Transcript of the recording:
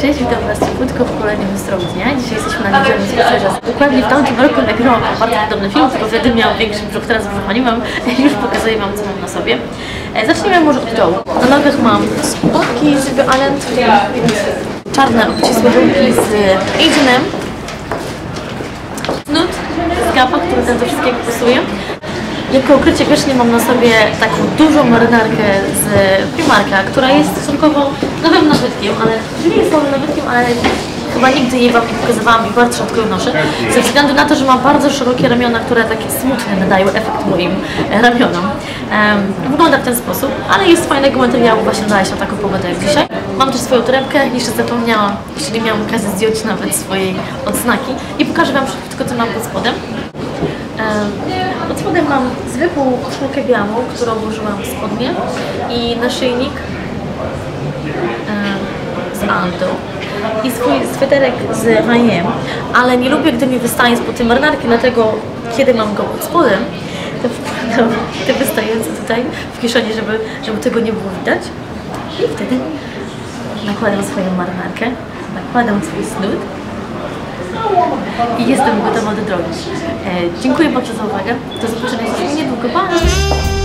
Cześć, witam Was ciepłutko w kolejnym stroju dnia. Dzisiaj jesteśmy na niedzielnym spacerze. Dokładnie w tamtym roku nagrałam bardzo podobny film, tylko wtedy miałam większy brzuch, teraz brzucha nie mam. Już pokazuję Wam, co mam na sobie. E, Zacznijmy może od dołu. Na nogach mam spodki z Allen, czarne obcisłe z Aginem, nut z Gapa, który ten do wszystkiego pasuje. Jako ukrycie wierzchnie mam na sobie taką dużą marynarkę z Primarka, która jest stosunkowo nowym nabytkiem, ale nie jest nowym nabytkiem, ale chyba nigdy jej Wam nie pokazywałam i bardzo rzadko ją noszę, ze względu na to, że ma bardzo szerokie ramiona, które takie smutne nadają efekt moim e, ramionom. Em, wygląda w ten sposób, ale jest fajnego materiału, właśnie dała się taką pogodę jak dzisiaj. Mam też swoją torebkę, jeszcze zapomniałam, czyli miałam okazję zdjąć nawet swojej odznaki i pokażę Wam szybko, co mam pod spodem. Em, Pod spodem mam zwykłą koszulkę białą, którą włożyłam w spodnie i naszyjnik z Aldo. I swój sweterek z H&M, ale nie lubię, gdy mi wystaje spod tej marynarki, dlatego kiedy mam go pod spodem, to wkładam te wystające tutaj w kieszeni, żeby, żeby tego nie było widać. I wtedy nakładam swoją marynarkę, nakładam swój snud i jestem gotowa do drogi. E, dziękuję bardzo za uwagę. Do zobaczenia już niedługo. Pa!